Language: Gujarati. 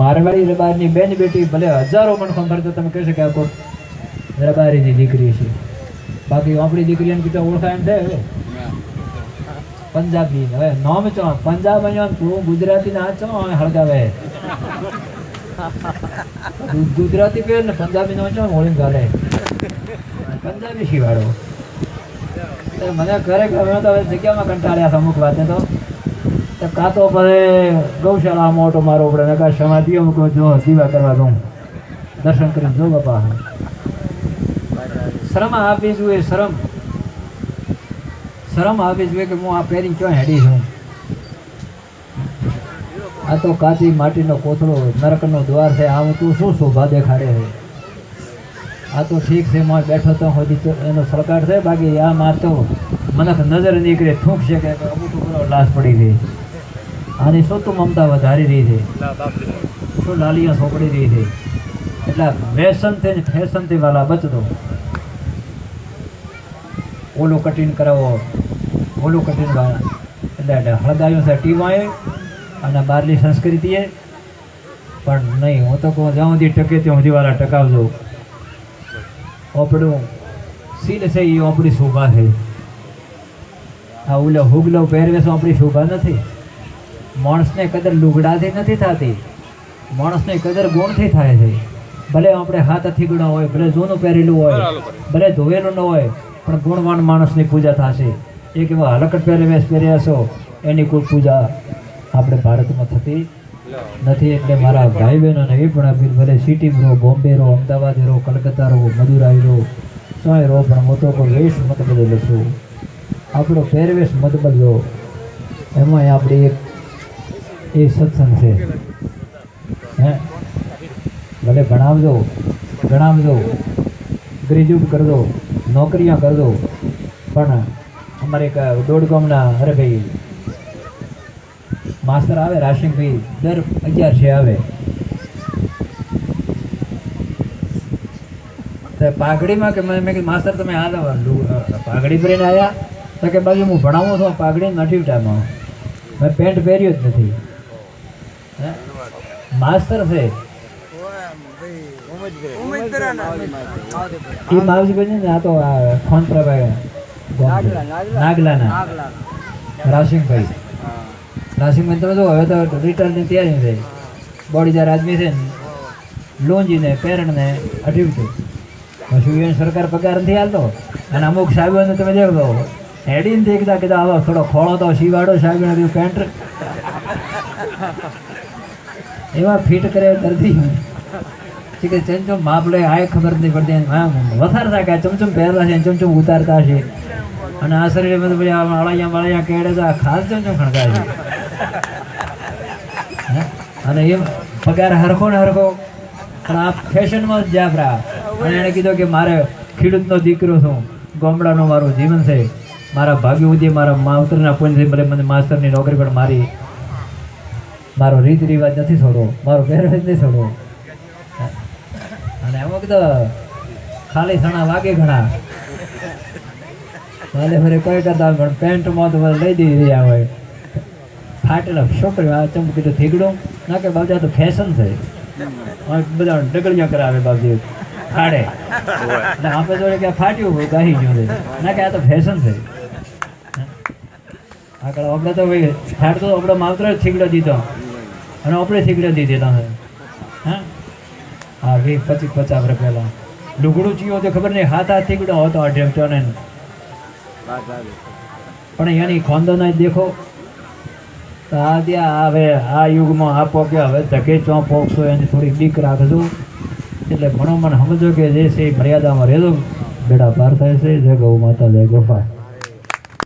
મારવાડી રબારની બેન બેટી ભલે હજારો પણ ખંભર તો તમે કહી શકે આ કોઈ રબારીની દીકરી છે. બાકી આપણી દીકરીને કીધું ઓળખાય એમ છે હવે પંજાબી હવે નોમ ચો, પંજાબ અહીંયા તું ગુજરાતી ના ચો હળગાવે. ગુજરાતી પહેર ને પંજાબી નો ચો, હોળી ગાલે. પંજાબી શીવાડો મને ઘરે ગમે તો હવે જગ્યામાં કંટાળ્યા અમુક વાતે તો. તો કાં તો પછી ગૌશાળા મોટો મારો પડે ને કાં સમાધિ અમુક જો દીવા કરવા દઉં દર્શન કરી જો બાપા. શરમ આપી જોઈએ શરમ. શરમ આપી જોઈએ કે હું આ પહેરી ક્યાં હેડી છું? આ તો કાચી માટીનો કોથળો, નરકનો દ્વાર છે, આમ તું શું શોભા દેખાડે છે? આ તો ઠીક છે માં બેઠો તો હજી એનો સરકાર છે, બાકી આ માં તો મને નજર નીકળે થૂંક છે કે અમુક લાશ પડી ગઈ. આની શું તું મમતા વધારી રહી છે. શું લાલીઓ સોંપડી રહી છે? એટલે વ્યસનથી ને ફેશનથી વાલા બચતો. ઓલું કટિંગ કરાવો ઓલું કટિંગ વાળા એટલે હળગાયું છે ટીમાએ અને બહારની સંસ્કૃતિએ. પણ નહીં હું તો કહું જ્યાં સુધી ટકે ત્યાં સુધી વાળા ટકાવજો. આપણું સીલ છે એ આપણી શોભા છે. આ ઓલો હુગલો પહેરવેશ આપણી શોભા નથી. માણસને કદર લુગડાથી નથી થતી. માણસને કદર ગુણથી થાય છે. ભલે આપણે હાથ અથીગુણા હોય ભલે જૂનું પહેરેલું હોય ભલે ધોયેલું ન હોય પણ ગુણવાન માણસની પૂજા થશે. એક એવા હલકટ પહેરવેશ પહેર્યા છો એની કોઈ પૂજા આપણે ભારતમાં થતી નથી. એટલે મારા ભાઈ બહેનોને એ પણ અપીલ ભલે સિટી રહો બોમ્બે રહો અમદાવાદ રહો કલકત્તા રહો મદુરાઈ રહો સોય રહો પણ હું તો કોઈ વેશ મત બદલું છું આપણો પહેરવેશ મત બદલો એમાં આપણી એક એ સત્સંગ છે. હે? ભલે ભણાવજો, ગણાવજો, ગ્રેજ્યુએટ કરજો નોકરીયા કરજો, પણ અમારે એક દોડગામના અરે ભાઈ માસ્તર આવે રાશિંગભાઈ દર અગિયાર છે આવે. પાઘડીમાં કે મેં કીધું, માસ્તર, તમે આ લો લુ- પાઘડી પહેરીને આવ્યા તો કે, બાજુ હું ભણાવું છું, પાઘડી નથી ટાઈમમાં મેં પેન્ટ પહેર્યું જ નથી? માસ્તર છે. એ માવજીભાઈ ને આ તો આ ખોનપ્રભાઈ નાગલાના. રાશિંગભાઈ રાશિંગભાઈ તમે જો હવે તો રિટર્નની તૈયારી છે. બોડીદાર આદમી છે ને લોંજીને પેરણને અઢ્યું પછી એને સરકાર પગાર નથી હાલતો અને અમુક સાહેબોને તમે દેખો હેડીને દેખતા કીધા આવો થોડો ખોળો તો શિવાડો સાહેબ પેન્ટ એવા ફિટ કરે દર્દી કે ચમચમ માપ લે, આ ખબર નથી પડતી વધારતા કે ચમચમ પહેરતા છે, ચમચમ ઉતારતા છે. અને આ શરીર બધું પછી અળાયા બળાયા કેડે તો ખાસ ચમચમ ખણતા છે. અને એમ પગાર હરખો ને હરખો, પણ આ ફેશનમાં જ જાફરા. અને એણે કીધું કે મારે ખેડૂતનો દીકરો છું, ગામડાનો મારું જીવન છે. મારા ભાગ્ય સુધી મારા માવતરના પુણ્યથી ભલે મને માસ્તરની નોકરી પણ મારી મારો રીત રિવાજ નથી છોડવો, મારો પહેરવેશ નથી છોડવો. અને અમુક તો ખાલી સણા વાગે ઘણા. ભલે ફરે કોઈ કરતા પણ પેન્ટમાં તો લઈ દઈ રહ્યા હોય. ફાટેલા છોકરીઓ આ ચમ કીધું થીગડો. ના કે બાબજા તો ફેશન છે. બધા ડગડિયા કરાવે બાબજી ફાડે. ને આપણે જોડે કે ફાટ્યું હોય, ગાહી છે ના કે આ તો ફેશન છે. આગળ આપણે તો ભાઈ ફાટતો આપણો માત્ર જ થીગડો દીધો. અને આપણે સીગડા દીધી તમે. હા? હા, વીસ, પચીસ, પચાસ વર્ષ પહેલાં. લુગડું ચીયો તો ખબર નહીં, હાથ હાથ સીગડા હતો અઢેમ ચોને પણ એની ખોંદો દેખો. તો આ ત્યાં હવે, આ યુગમાં આપો કે હવે ધકે ચો પોકશો એની થોડી બીક રાખજો. એટલે ઘણો મને સમજો કે જે છે એ મર્યાદામાં રહેજો. બેડા પાર થાય છે, જય ગૌ માતા, જય ગોપાલ.